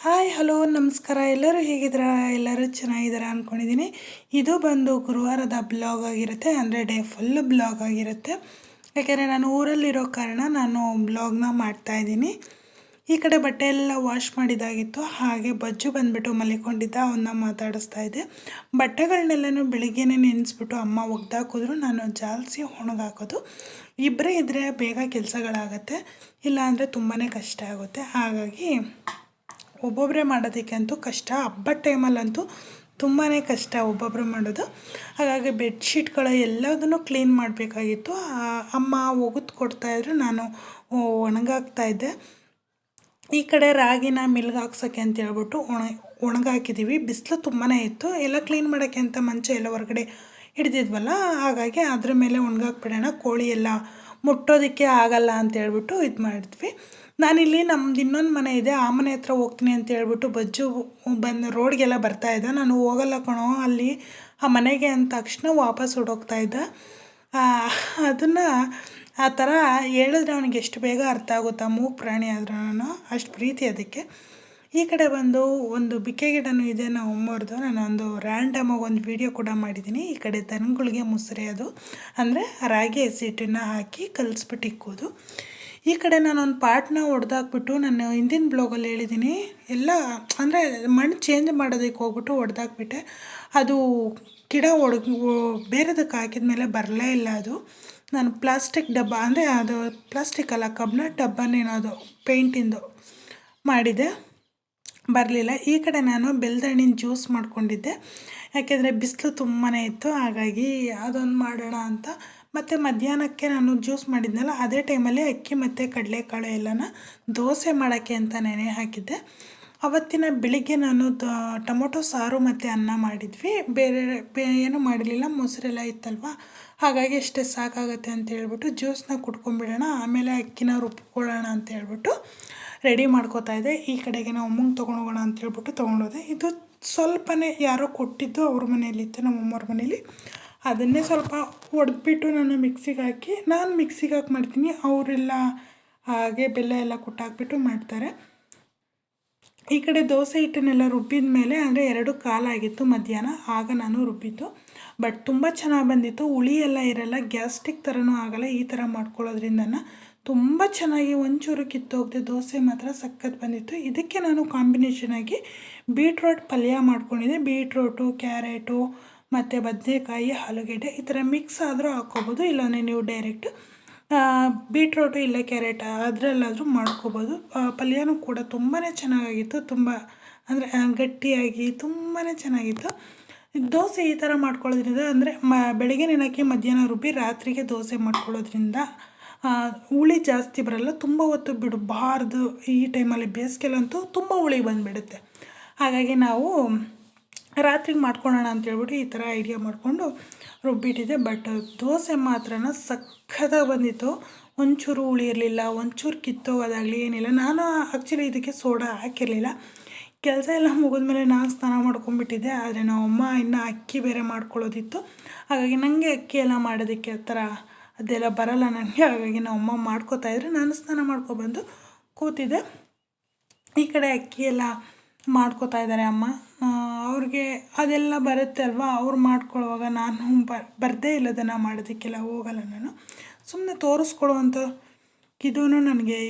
Hi, hello, ನಮಸ್ಕಾರ. ಎಲ್ಲರೂ ಹೇಗಿದ್ದೀರಾ? ಎಲ್ಲರೂ ಚೆನ್ನಾಗಿದ್ದೀರಾ ಅಂದ್ಕೊಂಡಿದ್ದೀನಿ ಇದು ಬಂದು ಗುರುವಾರದ ಬ್ಲಾಗ್ ಆಗಿರುತ್ತೆ. ಅಂದರೆ ಡೇ ಫುಲ್ ಬ್ಲಾಗ್ ಆಗಿರುತ್ತೆ. ಯಾಕೆಂದರೆ ನಾನು ಊರಲ್ಲಿರೋ ಕಾರಣ ನಾನು ಬ್ಲಾಗ್ನ ಮಾಡ್ತಾಯಿದ್ದೀನಿ ಈ ಕಡೆ ಬಟ್ಟೆ ಎಲ್ಲ ವಾಶ್ ಮಾಡಿದಾಗಿತ್ತು ಹಾಗೆ ಬಜ್ಜು ಬಂದುಬಿಟ್ಟು ಮಲಿಕೊಂಡಿದ್ದ ಅವನ್ನ ಮಾತಾಡಿಸ್ತಾ ಇದ್ದೆ. ಬಟ್ಟೆಗಳನ್ನೆಲ್ಲನೂ ಬೆಳಿಗ್ಗೆನೇ ನೆನೆಸ್ಬಿಟ್ಟು ಅಮ್ಮ ಒಗ್ದಾಕಿದ್ರು. ನಾನು ಜಾಲಿಸಿ ಒಣಗಾಕೋದು ಇಬ್ಬರೇ ಇದ್ದರೆ ಬೇಗ ಕೆಲಸಗಳಾಗತ್ತೆ. ಇಲ್ಲಾಂದರೆ ತುಂಬಾ ಕಷ್ಟ ಆಗುತ್ತೆ. ಹಾಗಾಗಿ ಒಬ್ಬೊಬ್ಬರೇ ಮಾಡೋದಕ್ಕೆ ಅಂತೂ ಕಷ್ಟ. ಹಬ್ಬದ ಟೈಮಲ್ಲಂತೂ ತುಂಬಾ ಕಷ್ಟ ಒಬ್ಬೊಬ್ಬರು ಮಾಡೋದು. ಹಾಗಾಗಿ ಬೆಡ್ಶೀಟ್ಗಳು ಎಲ್ಲದನ್ನು ಕ್ಲೀನ್ ಮಾಡಬೇಕಾಗಿತ್ತು. ಅಮ್ಮ ಒಗೆದು ಕೊಡ್ತಾಯಿದ್ರು ನಾನು ಒಣಗಾಕ್ತಾ ಇದ್ದೆ. ಈ ಕಡೆ ರಾಗಿನ ಮಿಲ್ಗೆ ಹಾಕ್ಸೋಕ್ಕೆ ಅಂತ ಹೇಳ್ಬಿಟ್ಟು ಒಣ ಒಣಗಾಕಿದ್ದೀವಿ ಬಿಸಿಲು ತುಂಬಾ ಇತ್ತು. ಎಲ್ಲ ಕ್ಲೀನ್ ಮಾಡೋಕ್ಕೆ ಅಂತ ಮಂಚ ಎಲ್ಲ ಹೊರಗಡೆ ಹಿಡ್ದಿದ್ವಲ್ಲ, ಹಾಗಾಗಿ ಅದ್ರ ಮೇಲೆ ಒಣಗಾಕ್ಬಿಡೋಣ. ಕೋಳಿ ಎಲ್ಲ ಮುಟ್ಟೋದಕ್ಕೆ ಆಗಲ್ಲ ಅಂತ ಹೇಳ್ಬಿಟ್ಟು ಇದು ಮಾಡಿದ್ವಿ ನಾನಿಲ್ಲಿ ನಮ್ದು ಇನ್ನೊಂದು ಮನೆ ಇದೆ, ಆ ಮನೆ ಹತ್ರ ಹೋಗ್ತೀನಿ ಅಂತ ಹೇಳ್ಬಿಟ್ಟು ಬಜ್ಜು ಬಂದು ರೋಡ್ಗೆಲ್ಲ ಬರ್ತಾ ಇದ್ದ ನಾನು ಹೋಗಲ್ಲ ಕಣೋ, ಅಲ್ಲಿ ಆ ಮನೆಗೆ ಅಂದ ತಕ್ಷಣ ವಾಪಸ್ ಹೊಡೋಗ್ತಾ ಇದ್ದ. ಅದನ್ನು ಆ ಥರ ಹೇಳಿದ್ರೆ ಅವನಿಗೆ ಎಷ್ಟು ಬೇಗ ಅರ್ಥ ಆಗುತ್ತಾ? ಮೂಗು ಪ್ರಾಣಿ ಆದ್ರೂ ಅಷ್ಟು ಪ್ರೀತಿ ಅದಕ್ಕೆ. ಈ ಕಡೆ ಬಂದು ಒಂದು ಬಿಕ್ಕೆ ಗಿಡನೂ ಇದೆ, ನಾವು ಅಮ್ಮವ್ರದ್ದು ನಾನು ಒಂದು ರ್ಯಾಂಡಮಾಗಿ ಒಂದು ವೀಡಿಯೋ ಕೂಡ ಮಾಡಿದ್ದೀನಿ ಈ ಕಡೆ ದನಗಳಿಗೆ ಮುಸ್ರೆ ಅದು. ಅಂದರೆ ರಾಗಿ ಹಸಿಟ್ಟನ್ನು ಹಾಕಿ ಕಲಿಸ್ಬಿಟ್ಟು ಇಕ್ಕೋದು. ಈ ಕಡೆ ನಾನು ಒಂದು ಪಾರ್ಟ್ನ ಹೊಡೆದಾಕ್ಬಿಟ್ಟು ನಾನು ಹಿಂದಿನ ಬ್ಲಾಗಲ್ಲಿ ಹೇಳಿದ್ದೀನಿ, ಎಲ್ಲ ಅಂದರೆ ಮಣ್ಣು ಚೇಂಜ್ ಮಾಡೋದಕ್ಕೆ ಹೋಗ್ಬಿಟ್ಟು ಹೊಡೆದಾಕ್ಬಿಟ್ಟೆ ಅದು ಗಿಡ ಒಡ್ ಬೇರೆದಕ್ಕೆ ಹಾಕಿದ ಮೇಲೆ ಬರಲೇ ಇಲ್ಲ ಅದು. ನಾನು ಪ್ಲಾಸ್ಟಿಕ್ ಡಬ್ಬ, ಅಂದರೆ ಅದು ಪ್ಲಾಸ್ಟಿಕ್ ಅಲ್ಲ ಕಬ್ಬಿಣ ಡಬ್ಬನೇನೋ ಪೇಂಟಿಂದು ಮಾಡಿದೆ. ಬರಲಿಲ್ಲ. ಈ ಕಡೆ ನಾನು ಬೆಲ್ದಣ್ಣಿನ ಜ್ಯೂಸ್ ಮಾಡ್ಕೊಂಡಿದ್ದೆ. ಯಾಕೆಂದರೆ ಬಿಸಿಲು ತುಂಬಾ ಇತ್ತು, ಹಾಗಾಗಿ ಅದೊಂದು ಮಾಡೋಣ ಅಂತ ಮತ್ತು ಮಧ್ಯಾಹ್ನಕ್ಕೆ ನಾನು ಜ್ಯೂಸ್ ಮಾಡಿದ್ನಲ್ಲ, ಅದೇ ಟೈಮಲ್ಲಿ ಅಕ್ಕಿ ಮತ್ತು ಕಡಲೆಕಾಳು ಎಲ್ಲನ ದೋಸೆ ಮಾಡೋಕ್ಕೆ ಅಂತ ನೆನೆ ಹಾಕಿದ್ದೆ. ಅವತ್ತಿನ ಬೆಳಿಗ್ಗೆ ನಾನು ಟೊಮೊಟೊ, ಸಾರು ಮತ್ತು ಅನ್ನ ಮಾಡಿದ್ವಿ. ಬೇರೆ, ಬೇ, ಏನೂ ಮಾಡಲಿಲ್ಲ ಮೊಸರೆಲ್ಲ ಇತ್ತಲ್ವ? ಹಾಗಾಗಿ ಅಷ್ಟೇ ಸಾಕಾಗತ್ತೆ ಅಂತ ಹೇಳ್ಬಿಟ್ಟು ಜ್ಯೂಸ್ನ ಕುಟ್ಕೊಂಡ್ಬಿಡೋಣ ಆಮೇಲೆ ಅಕ್ಕಿನ ರುಬ್ಕೊಳ್ಳೋಣ ಅಂತ ಹೇಳ್ಬಿಟ್ಟು ರೆಡಿ ಮಾಡ್ಕೋತಾ ಇದ್ದೆ. ಈ ಕಡೆಗೆ ನಾವು ಅಮ್ಮಂಗೆ ತೊಗೊಂಡೋಗೋಣ ಅಂತ ಹೇಳ್ಬಿಟ್ಟು ತೊಗೊಂಡೋದೆ ಇದು ಸ್ವಲ್ಪನೇ ಯಾರೋ ಕೊಟ್ಟಿದ್ದು ಅವ್ರ ಮನೇಲಿತ್ತು ನಮ್ಮ ಅಮ್ಮವ್ರ ಮನೇಲಿ ಅದನ್ನೇ ಸ್ವಲ್ಪ ಹೊಡೆದ್ಬಿಟ್ಟು ನಾನು ಮಿಕ್ಸಿಗೆ ಹಾಕಿ, ನಾನು ಮಿಕ್ಸಿಗೆ ಹಾಕಿ ಮಾಡ್ತೀನಿ. ಅವರೆಲ್ಲ ಹಾಗೆ ಬೆಲ್ಲ ಎಲ್ಲ ಕುಟ್ಟಾಕ್ಬಿಟ್ಟು ಮಾಡ್ತಾರೆ. ಈ ಕಡೆ ದೋಸೆ ಹಿಟ್ಟನ್ನೆಲ್ಲ ರುಬ್ಬಿದ ಮೇಲೆ, ಅಂದರೆ ಎರಡು ಕಾಲಾಗಿತ್ತು ಮಧ್ಯಾಹ್ನ, ಆಗ ನಾನು ರುಬ್ಬಿದ್ದು. ಬಟ್ ತುಂಬ ಚೆನ್ನಾಗಿ ಬಂದಿತ್ತು. ಹುಳಿ ಎಲ್ಲ ಇರಲ್ಲ ಗ್ಯಾಸ್ಟಿಕ್ ಥರನೂ ಆಗಲ್ಲ, ಈ ಥರ ಮಾಡ್ಕೊಳ್ಳೋದ್ರಿಂದ ತುಂಬ ಚೆನ್ನಾಗಿ ಒಂಚೂರು ಕಿತ್ತೋಗದೆ, ದೋಸೆ ಮಾತ್ರ ಸಖತ್ ಬಂದಿತ್ತು. ಇದಕ್ಕೆ ನಾನು ಕಾಂಬಿನೇಷನಾಗಿ ಬೀಟ್ರೋಟ್ ಪಲ್ಯ ಮಾಡ್ಕೊಂಡಿದ್ದೆ. ಬೀಟ್ರೋಟು ಕ್ಯಾರೆಟು ಮತ್ತು ಬದನೆಕಾಯಿ, ಆಲೂಗೆಡ್ಡೆ ಈ ಥರ ಮಿಕ್ಸ್ ಆದರೂ ಹಾಕ್ಕೋಬೋದು. ಇಲ್ಲಾಂದರೆ ನೀವು ಡೈರೆಕ್ಟ್ ಬೀಟ್ರೋಟು ಇಲ್ಲ ಕ್ಯಾರೆಟ್ ಅದರಲ್ಲಾದರೂ ಮಾಡ್ಕೋಬೋದು. ಪಲ್ಯನೂ ಕೂಡ ತುಂಬಾ ಚೆನ್ನಾಗಿತ್ತು. ತುಂಬ, ಅಂದರೆ ಗಟ್ಟಿಯಾಗಿ ತುಂಬಾ ಚೆನ್ನಾಗಿತ್ತು. ದೋಸೆ ಈ ಥರ ಮಾಡ್ಕೊಳ್ಳೋದ್ರಿಂದ, ಅಂದರೆ, ಮ ಬೆಳಗ್ಗೆ ನೆನಕ್ಕೆ ಮಧ್ಯಾಹ್ನ ರುಬ್ಬಿ ರಾತ್ರಿಗೆ ದೋಸೆ ಮಾಡ್ಕೊಳ್ಳೋದ್ರಿಂದ ಹುಳಿ ಜಾಸ್ತಿ ಬರಲ್ಲ. ತುಂಬ ಹೊತ್ತು ಬಿಡಬಾರ್ದು. ಈ ಟೈಮಲ್ಲಿ ಬೇಸಿಗೆಲಂತೂ ತುಂಬ ಹುಳಿ ಬಂದುಬಿಡುತ್ತೆ. ಹಾಗಾಗಿ ನಾವು ರಾತ್ರಿಗೆ ಮಾಡ್ಕೊಳ್ಳೋಣ ಅಂತೇಳ್ಬಿಟ್ಟು ಈ ಥರ ಐಡಿಯಾ ಮಾಡಿಕೊಂಡು ರುಬ್ಬಿಟ್ಟಿದ್ದೆ. ಬಟ್ ದೋಸೆ ಮಾತ್ರ ಸಖತ್ತಾಗಿ ಬಂದಿತ್ತು. ಒಂಚೂರು ಹುಳಿ ಇರಲಿಲ್ಲ, ಒಂಚೂರು ಕಿತ್ತೋಗೋದಾಗಲಿ ಏನಿಲ್ಲ. ನಾನು ಆ್ಯಕ್ಚುಲಿ ಇದಕ್ಕೆ ಸೋಡಾ ಹಾಕಿರಲಿಲ್ಲ. ಕೆಲಸ ಎಲ್ಲ ಮುಗಿದ್ಮೇಲೆ ನಾನು ಸ್ನಾನ ಮಾಡ್ಕೊಂಡ್ಬಿಟ್ಟಿದ್ದೆ. ಆದರೆ ನಮ್ಮಮ್ಮ ಇನ್ನೂ ಅಕ್ಕಿ ಬೇರೆ ಮಾಡ್ಕೊಳ್ಳೋದಿತ್ತು. ಹಾಗಾಗಿ ನನಗೆ ಅಕ್ಕಿ ಎಲ್ಲ ಮಾಡೋದಕ್ಕೆ ಆ ಥರ ಅದೆಲ್ಲ ಬರಲ್ಲ ನನಗೆ ಹಾಗಾಗಿ ನಮ್ಮಮ್ಮ ಮಾಡ್ಕೋತಾಯಿದ್ರೆ ನಾನು ಸ್ನಾನ ಮಾಡ್ಕೊಬಂದು ಕೂತಿದ್ದೆ. ಈ ಕಡೆ ಅಕ್ಕಿ ಎಲ್ಲ ಮಾಡ್ಕೋತಾ ಇದ್ದಾರೆ ಅಮ್ಮ. ಅವ್ರಿಗೆ ಅದೆಲ್ಲ ಬರುತ್ತೆ ಅಲ್ವಾ? ಅವ್ರು ಮಾಡ್ಕೊಳ್ಳುವಾಗ ನಾನು ಬರದೇ ಇಲ್ಲದನ್ನು ಮಾಡೋದಕ್ಕೆಲ್ಲ ಹೋಗಲ್ಲ ನಾನು. ಸುಮ್ಮನೆ ತೋರಿಸ್ಕೊಳ್ಳುವಂಥ ಇದೂ ನನಗೆ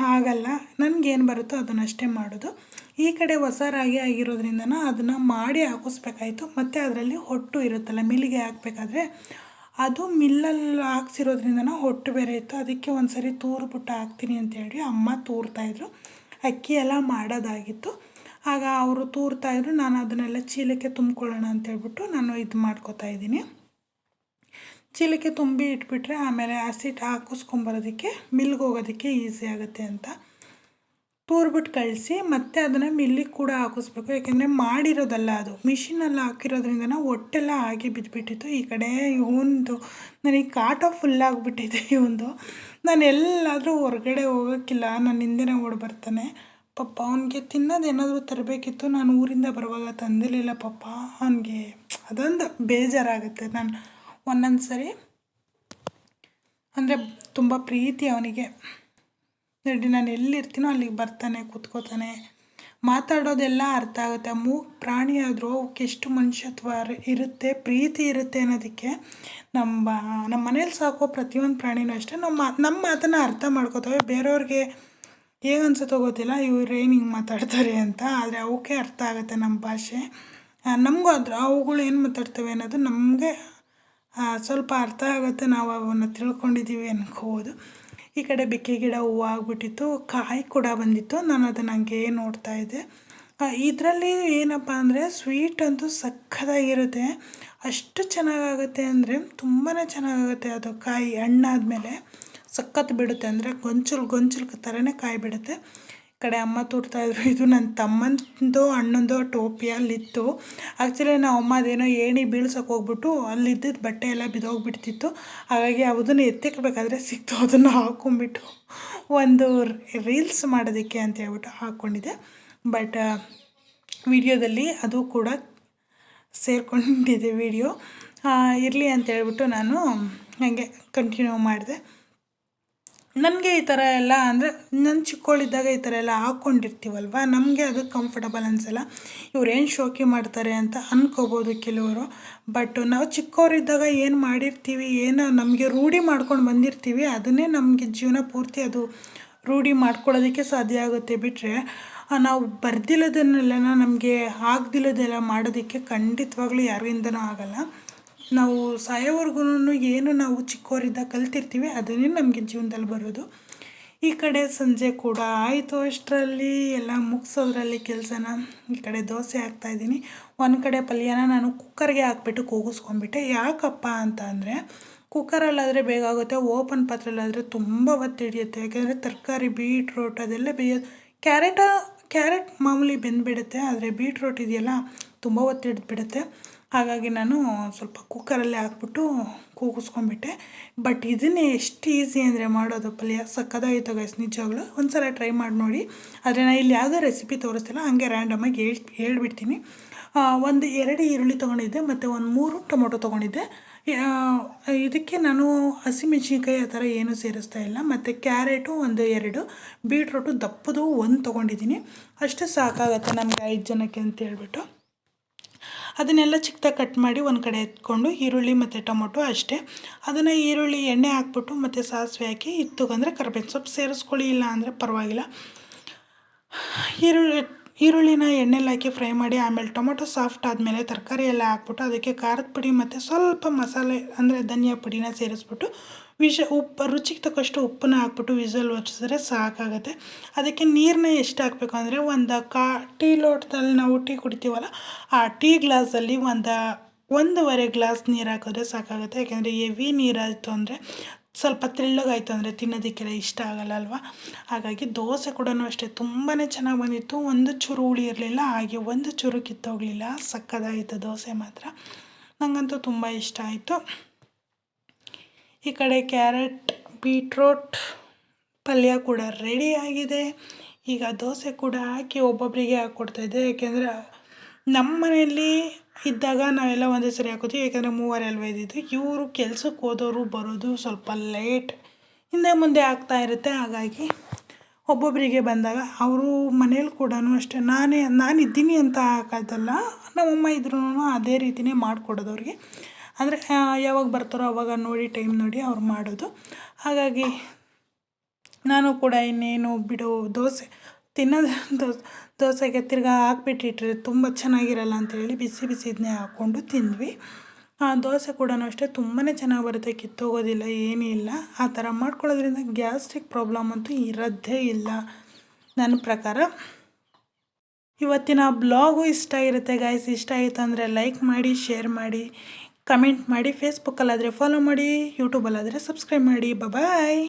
ಆಗಲ್ಲ. ನನಗೇನು ಬರುತ್ತೋ ಅದನ್ನಷ್ಟೇ ಮಾಡೋದು. ಈ ಕಡೆ ಹೊಸ ರಾಗಿ ಆಗಿರೋದ್ರಿಂದ ಅದನ್ನು ಮಾಡಿ ಹಾಕಿಸ್ಬೇಕಾಯ್ತು. ಮತ್ತು ಅದರಲ್ಲಿ ಹೊಟ್ಟು ಇರುತ್ತಲ್ಲ, ಮಿಲ್ಲಿಗೆ ಹಾಕಬೇಕಾದ್ರೆ ಅದು ಮಿಲ್ಲಲ್ಲಿ ಹಾಕ್ಸಿರೋದ್ರಿಂದ ಹೊಟ್ಟು ಬೇರೆ ಇತ್ತು. ಅದಕ್ಕೆ ಒಂದು ಸರಿ ತೂರ್ಬಿಟ್ಟು ಹಾಕ್ತೀನಿ ಅಂತೇಳಿ ಅಮ್ಮ ತೂರ್ತಾಯಿದ್ರು ಅಕ್ಕಿ ಎಲ್ಲ ಮಾಡೋದಾಗಿತ್ತು. ಆಗ ಅವರು ತೂರ್ತಾಯಿದ್ರು ನಾನು ಅದನ್ನೆಲ್ಲ ಚೀಲಕ್ಕೆ ತುಂಬಿಕೊಳ್ಳೋಣ ಅಂತೇಳ್ಬಿಟ್ಟು ನಾನು ಇದು ಮಾಡ್ಕೋತಾ ಇದ್ದೀನಿ. ಚೀಲಕ್ಕೆ ತುಂಬಿ ಇಟ್ಬಿಟ್ರೆ ಆಮೇಲೆ ಹಸಿಟ್ಟು ಹಾಕಿಸ್ಕೊಂಬರೋದಕ್ಕೆ, ಮಿಲ್ಗೆ ಹೋಗೋದಕ್ಕೆ ಈಸಿ ಆಗುತ್ತೆ ಅಂತ ತೂರ್ಬಿಟ್ಟು ಕಳಿಸಿ, ಮತ್ತೆ ಅದನ್ನು ಮಿಲ್ಲಿಗೆ ಕೂಡ ಹಾಕಿಸ್ಬೇಕು. ಯಾಕೆಂದರೆ ಮಾಡಿರೋದಲ್ಲ ಅದು. ಮಿಷಿನಲ್ಲಿ ಹಾಕಿರೋದ್ರಿಂದ ಹೊಟ್ಟೆಲ್ಲ ಆಗಿ ಬಿದ್ದುಬಿಟ್ಟಿತ್ತು ಈ ಕಡೆ ಒಂದು, ನನಗೆ ಕಾಟ ಫುಲ್ ಆಗಿಬಿಟ್ಟಿದೆ ಒಂದು. ನಾನು ಎಲ್ಲಾದರೂ ಹೊರಗಡೆ ಹೋಗೋಕ್ಕಿಲ್ಲ. ನಾನು ಹಿಂದೆನೇ ಓಡಿ ಬರ್ತಾನೆ. ಪಾಪ, ಅವನಿಗೆ ತಿನ್ನೋದೇನಾದರೂ ತರಬೇಕಿತ್ತು, ನಾನು ಊರಿಂದ ಬರುವಾಗ ತಂದಿರಲಿಲ್ಲ ಪಪ್ಪ ಅವನಿಗೆ ಅದೊಂದು ಬೇಜಾರಾಗುತ್ತೆ. ನಾನು ಒಂದೊಂದು ಸರಿ ಅಂದರೆ ತುಂಬ ಪ್ರೀತಿ ಅವನಿಗೆ. ನೋಡಿ, ನಾನು ಎಲ್ಲಿರ್ತೀನೋ ಅಲ್ಲಿಗೆ ಬರ್ತಾನೆ, ಕೂತ್ಕೋತಾನೆ. ಮಾತಾಡೋದೆಲ್ಲ ಅರ್ಥ ಆಗುತ್ತೆ. ಮೂ ಪ್ರಾಣಿ ಆದರೂ ಅವಕ್ಕೆ ಎಷ್ಟು ಮನುಷ್ಯತ್ವ ಇರುತ್ತೆ, ಪ್ರೀತಿ ಇರುತ್ತೆ ಅನ್ನೋದಕ್ಕೆ ನಮ್ಮ ನಮ್ಮ ಮನೇಲಿ ಸಾಕೋ ಪ್ರತಿಯೊಂದು ಪ್ರಾಣಿನೂ ಅಷ್ಟೇ. ನಮ್ಮ ನಮ್ಮ ಮಾತನ್ನು ಅರ್ಥ ಮಾಡ್ಕೋತವೆ. ಬೇರೆಯವ್ರಿಗೆ ಹೇಗೆ ಅನ್ಸುತ್ತೋ ಗೊತ್ತಿಲ್ಲ, ಇವ್ರು ಏನು ಹಿಂಗೆ ಮಾತಾಡ್ತಾರೆ ಅಂತ, ಆದರೆ ಅವಕ್ಕೆ ಅರ್ಥ ಆಗುತ್ತೆ ನಮ್ಮ ಭಾಷೆ. ನಮಗೂ ಆದ್ರೆ ಅವುಗಳು ಏನು ಮಾತಾಡ್ತವೆ ಅನ್ನೋದು ನಮಗೆ ಸ್ವಲ್ಪ ಅರ್ಥ ಆಗುತ್ತೆ ನಾವು ಅವನ್ನ ತಿಳ್ಕೊಂಡಿದ್ದೀವಿ ಅನ್ಕೋಬೋದು. ಈ ಕಡೆ ಬೆಕ್ಕೆ ಗಿಡ ಹೂವು ಆಗ್ಬಿಟ್ಟಿತ್ತು, ಕಾಯಿ ಕೂಡ ಬಂದಿತ್ತು, ನಾನು ಅದನ್ನು ಹಂಗೆ ನೋಡ್ತಾ ಇದ್ದೆ. ಇದರಲ್ಲಿ ಏನಪ್ಪ ಅಂದರೆ ಸ್ವೀಟ್ ಅಂತೂ ಸಖತ್ತಾಗಿರುತ್ತೆ ಅಷ್ಟು ಚೆನ್ನಾಗಾಗುತ್ತೆ ಅಂದರೆ ತುಂಬಾ ಚೆನ್ನಾಗಾಗುತ್ತೆ ಅದು ಕಾಯಿ ಹಣ್ಣಾದ್ಮೇಲೆ. ಸಖತ್ ಬಿಡುತ್ತೆ ಅಂದರೆ ಗೊಂಚಲು ಗೊಂಚಲು ಥರನೇ ಕಾಯಿ ಬಿಡುತ್ತೆ ಕಡೆ ಅಮ್ಮ ತೋರ್ತಾಯಿದ್ರು ಇದು ನನ್ನ ತಮ್ಮಂದು ಅಣ್ಣಂದು ಟೋಪಿ, ಅಲ್ಲಿತ್ತು. ಆ್ಯಕ್ಚುಲಿ ನಾವು ಅಮ್ಮ ಅದೇನೋ ಏಣಿ ಬೀಳ್ಸೋಕೆ ಹೋಗ್ಬಿಟ್ಟು ಅಲ್ಲಿದ್ದಿದ್ದು ಬಟ್ಟೆ ಎಲ್ಲ ಬಿದ್ದೋಗ್ಬಿಡ್ತಿತ್ತು ಹಾಗಾಗಿ ಅದನ್ನು ಎತ್ತಿಕ್ಬೇಕಾದ್ರೆ ಸಿಕ್ತು. ಅದನ್ನು ಹಾಕೊಂಡ್ಬಿಟ್ಟು ಒಂದು ರೀಲ್ಸ್ ಮಾಡೋದಕ್ಕೆ ಅಂತ ಹೇಳ್ಬಿಟ್ಟು ಹಾಕ್ಕೊಂಡಿದ್ದೆ ಬಟ್ ವಿಡಿಯೋದಲ್ಲಿ ಅದು ಕೂಡ ಸೇರ್ಕೊಂಡಿದೆ ವಿಡಿಯೋ. ಇರಲಿ ಅಂತ ಹೇಳ್ಬಿಟ್ಟು ನಾನು ಹಾಗೆ ಕಂಟಿನ್ಯೂ ಮಾಡಿದೆ. ನನಗೆ ಈ ಥರ ಎಲ್ಲ ಅಂದರೆ ನಾನು ಚಿಕ್ಕವಳಿದ್ದಾಗ ಈ ಥರ ಎಲ್ಲ ಹಾಕ್ಕೊಂಡಿರ್ತೀವಲ್ವ ನಮಗೆ ಅದು ಕಂಫರ್ಟಬಲ್ ಅನಿಸಲ್ಲ. ಇವ್ರು ಏನು ಶೋಕಿ ಮಾಡ್ತಾರೆ ಅಂತ ಅಂದ್ಕೋಬೋದು ಕೆಲವರು. ಬಟ್ ನಾವು ಚಿಕ್ಕವರಿದ್ದಾಗ ಏನು ಮಾಡಿರ್ತೀವಿ, ಏನು ನಮಗೆ ರೂಢಿ ಮಾಡ್ಕೊಂಡು ಬಂದಿರ್ತೀವಿ, ಅದನ್ನೇ ನಮಗೆ ಜೀವನ ಪೂರ್ತಿ ಅದು ರೂಢಿ ಮಾಡ್ಕೊಳ್ಳೋದಕ್ಕೆ ಸಾಧ್ಯ ಆಗುತ್ತೆ ಬಿಟ್ಟರೆ ನಾವು ಬರ್ದಿಲ್ಲದನ್ನೆಲ್ಲ ನಮಗೆ ಆಗ್ದಿಲ್ಲದೆಲ್ಲ ಮಾಡೋದಕ್ಕೆ ಖಂಡಿತವಾಗ್ಲೂ ಯಾರಿಂದನೂ ಆಗೋಲ್ಲ. ನಾವು ಸಾಯೋವರೆಗೂ ಏನು ನಾವು ಚಿಕ್ಕವರಿದ್ದಾಗ ಕಲ್ತಿರ್ತೀವಿ, ಅದನ್ನೇ ನಮಗೆ ಜೀವನದಲ್ಲಿ ಬರೋದು. ಈ ಕಡೆ ಸಂಜೆ ಕೂಡ ಆಯಿತು, ಅಷ್ಟರಲ್ಲಿ ಎಲ್ಲ ಮುಗಿಸೋದ್ರಲ್ಲಿ ಕೆಲಸನ. ಈ ಕಡೆ ದೋಸೆ ಹಾಕ್ತಾಯಿದ್ದೀನಿ ಒಂದು ಕಡೆ ಪಲ್ಯನ ನಾನು ಕುಕ್ಕರ್ಗೆ ಹಾಕ್ಬಿಟ್ಟು ಕೂಗಿಸ್ಕೊಂಡ್ಬಿಟ್ಟೆ. ಯಾಕಪ್ಪ ಅಂತ ಅಂದರೆ, ಕುಕ್ಕರಲ್ಲಾದರೆ ಬೇಗ ಆಗುತ್ತೆ, ಓಪನ್ ಪಾತ್ರೆಲ್ಲಾದರೆ ತುಂಬ ಹೊತ್ತು ಹಿಡಿಯುತ್ತೆ. ಯಾಕೆಂದರೆ ತರಕಾರಿ, ಬೀಟ್ರೋಟ್ ಅದೆಲ್ಲ ಬೇಯೋದು ಕ್ಯಾರೆಟ, ಕ್ಯಾರೆಟ್ ಮಾಮೂಲಿ ಬೆಂದುಬಿಡುತ್ತೆ, ಆದರೆ ಬೀಟ್ರೋಟ್ ಇದೆಯಲ್ಲ ತುಂಬ ಹೊತ್ತು ಹಿಡಿದ್ಬಿಡುತ್ತೆ. ಹಾಗಾಗಿ ನಾನು ಸ್ವಲ್ಪ ಕುಕ್ಕರಲ್ಲೇ ಹಾಕ್ಬಿಟ್ಟು ಕೂಗಿಸ್ಕೊಂಡ್ಬಿಟ್ಟೆ. ಬಟ್ ಇದನ್ನೇ ಎಷ್ಟು ಈಸಿ ಅಂದರೆ ಮಾಡೋದು ಪಲ್ಯ. ಸಕ್ಕದಾಗಿತ್ತು ಗೈಸ್ ನಿಜವಾಗ್ಲೂ. ಒಂದು ಸಲ ಟ್ರೈ ಮಾಡಿ ನೋಡಿ. ಆದರೆ ನಾನು ಇಲ್ಲಿ ಯಾವುದೋ ರೆಸಿಪಿ ತೋರಿಸ್ತಿಲ್ಲ, ಹಂಗೆ ರ್ಯಾಂಡಮಾಗಿ ಹೇಳಿ, ಹೇಳ್ಬಿಡ್ತೀನಿ. ಒಂದು ಎರಡು ಈರುಳ್ಳಿ ತೊಗೊಂಡಿದ್ದೆ, ಮತ್ತು ಒಂದು ಮೂರು ಟೊಮೊಟೊ ತೊಗೊಂಡಿದ್ದೆ. ಇದಕ್ಕೆ ನಾನು ಹಸಿಮೆಣ್ಸಿನ್ಕಾಯಿ ಆ ಥರ ಏನೂ ಸೇರಿಸ್ತಾ ಇಲ್ಲ. ಮತ್ತು ಕ್ಯಾರೆಟು ಒಂದು ಎರಡು, ಬೀಟ್ರೋಟು ದಪ್ಪದು ಒಂದು ತೊಗೊಂಡಿದ್ದೀನಿ. ಅಷ್ಟು ಸಾಕಾಗತ್ತೆ ನಮಗೆ ಐದು ಜನಕ್ಕೆ ಅಂತ ಹೇಳ್ಬಿಟ್ಟು. ಅದನ್ನೆಲ್ಲ ಚಿಕ್ಕದಾಗಿ ಕಟ್ ಮಾಡಿ ಒಂದು ಕಡೆ ಎತ್ಕೊಂಡು ಈರುಳ್ಳಿ ಮತ್ತು ಟೊಮೊಟೊ ಅಷ್ಟೇ. ಅದನ್ನು ಈರುಳ್ಳಿ ಎಣ್ಣೆ ಹಾಕ್ಬಿಟ್ಟು ಮತ್ತು ಸಾಸಿವೆ ಹಾಕಿ ಇತ್ತುಗಂದರೆ ಕರ್ಬೇವಿನ ಸೊಪ್ಪು ಸೇರಿಸ್ಕೊಳ್ಳಿ, ಇಲ್ಲ ಅಂದರೆ ಪರವಾಗಿಲ್ಲ. ಈರುಳ್ಳಿ, ಈರುಳ್ಳಿನ ಎಣ್ಣೆಲಿ ಹಾಕಿ ಫ್ರೈ ಮಾಡಿ, ಆಮೇಲೆ ಟೊಮೊಟೊ ಸಾಫ್ಟ್ ಆದಮೇಲೆ ತರಕಾರಿ ಎಲ್ಲ ಹಾಕ್ಬಿಟ್ಟು ಅದಕ್ಕೆ ಖಾರದ ಪುಡಿ ಮತ್ತು ಸ್ವಲ್ಪ ಮಸಾಲೆ ಅಂದರೆ ಧನಿಯಾ ಪುಡಿನ ಸೇರಿಸ್ಬಿಟ್ಟು ವಿಷ ಉಪ್ಪು, ರುಚಿಗೆ ತಕ್ಕಷ್ಟು ಉಪ್ಪನ್ನ ಹಾಕ್ಬಿಟ್ಟು ವಿಸಲ್ ಒರೆಸಿದ್ರೆ ಸಾಕಾಗುತ್ತೆ. ಅದಕ್ಕೆ ನೀರನ್ನ ಎಷ್ಟು ಹಾಕಬೇಕು ಅಂದರೆ ಒಂದು ಕಾ, ಟೀ ಲೋಟದಲ್ಲಿ ನಾವು ಟೀ ಕುಡಿತೀವಲ್ಲ, ಆ ಟೀ ಗ್ಲಾಸಲ್ಲಿ ಒಂದು, ಒಂದೂವರೆ ಗ್ಲಾಸ್ ನೀರು ಹಾಕಿದ್ರೆ ಸಾಕಾಗುತ್ತೆ. ಯಾಕೆಂದರೆ ಹೆವಿ ನೀರಾಯಿತು ಅಂದರೆ ಸ್ವಲ್ಪ ತೆಳ್ಳಗಾಯಿತು ಅಂದರೆ ತಿನ್ನೋದಕ್ಕೆಲ್ಲ ಇಷ್ಟ ಆಗಲ್ಲ ಅಲ್ವಾ? ಹಾಗಾಗಿ ದೋಸೆ ಕೂಡ ಅಷ್ಟೇ. ತುಂಬಾ ಚೆನ್ನಾಗಿ ಬಂದಿತ್ತು. ಒಂದು ಚೂರು ಹುಳಿ ಇರಲಿಲ್ಲ, ಹಾಗೆ ಒಂದು ಚೂರು ಕಿತ್ತೋಗಲಿಲ್ಲ. ಸಕ್ಕದಾಯಿತು ದೋಸೆ ಮಾತ್ರ. ನನಗಂತೂ ತುಂಬ ಇಷ್ಟ ಆಯಿತು. ಈ ಕಡೆ ಕ್ಯಾರೆಟ್, ಬೀಟ್ರೋಟ್ ಪಲ್ಯ ಕೂಡ ರೆಡಿ ಆಗಿದೆ. ಈಗ ದೋಸೆ ಕೂಡ ಹಾಕಿ ಒಬ್ಬೊಬ್ಬರಿಗೆ ಹಾಕ್ಕೊಡ್ತಾಯಿದ್ದೆ ಯಾಕೆಂದರೆ ನಮ್ಮ ಮನೆಯಲ್ಲಿ ಇದ್ದಾಗ ನಾವೆಲ್ಲ ಒಂದೇ ಸರಿ ಹಾಕೋತೀವಿ. ಯಾಕೆಂದರೆ ಮೂವರೆ ಅಲ್ವ ಇದ್ದಿದ್ದು. ಇವರು ಕೆಲ್ಸಕ್ಕೆ ಹೋದವರು ಬರೋದು ಸ್ವಲ್ಪ ಲೇಟ್ ಹಿಂದೆ ಮುಂದೆ ಆಗ್ತಾ ಇರುತ್ತೆ. ಹಾಗಾಗಿ ಒಬ್ಬೊಬ್ಬರಿಗೆ ಬಂದಾಗ ಅವರು ಮನೇಲಿ ಕೂಡ ಅಷ್ಟೇ. ನಾನೇ ನಾನು ಇದ್ದೀನಿ ಅಂತ ಹಾಕೋದಲ್ಲ ನಮ್ಮಮ್ಮ ಇದ್ರೂ ಅದೇ ರೀತಿಯೇ ಮಾಡಿಕೊಡೋದು ಅವ್ರಿಗೆ. ಅಂದರೆ ಯಾವಾಗ ಬರ್ತಾರೋ ಅವಾಗ ನೋಡಿ ಟೈಮ್ ನೋಡಿ ಅವ್ರು ಮಾಡೋದು. ಹಾಗಾಗಿ ನಾನು ಕೂಡ ಇನ್ನೇನು ಬಿಡು, ದೋಸೆ, ತಿನ್ನೋದು ದೋಸೆ ದೋಸೆಗೆ ತಿರ್ಗಾ ಹಾಕ್ಬಿಟ್ಟಿಟ್ರೆ ತುಂಬ ಚೆನ್ನಾಗಿರಲ್ಲ ಅಂತೇಳಿ ಬಿಸಿ ಬಿಸಿ ಇದನ್ನೇ ಹಾಕ್ಕೊಂಡು ತಿಂದ್ವಿ. ದೋಸೆ ಕೂಡ ಅಷ್ಟೇ ತುಂಬಾ ಚೆನ್ನಾಗಿ ಬರುತ್ತೆ, ಕಿತ್ತೋಗೋದಿಲ್ಲ, ಏನೂ ಇಲ್ಲ. ಆ ಥರ ಮಾಡ್ಕೊಳ್ಳೋದ್ರಿಂದ ಗ್ಯಾಸ್ಟ್ರಿಕ್ ಪ್ರಾಬ್ಲಮ್ ಅಂತೂ ಇರೋದೇ ಇಲ್ಲ, ನನ್ನ ಪ್ರಕಾರ. ಇವತ್ತಿನ ಬ್ಲಾಗು ಇಷ್ಟ ಇರುತ್ತೆ ಗಾಯ್ಸ್ ಇಷ್ಟ ಆಯಿತು ಅಂದರೆ ಲೈಕ್ ಮಾಡಿ, ಶೇರ್ ಮಾಡಿ. ಕಮೆಂಟ್ ಮಾಡಿ ಫೇಸ್ಬುಕ್ಕಲ್ಲಾದರೆ ಫಾಲೋ ಮಾಡಿ ಯೂಟ್ಯೂಬಲ್ಲಾದರೆ ಸಬ್ಸ್ಕ್ರೈಬ್ ಮಾಡಿ. ಬಾಯ್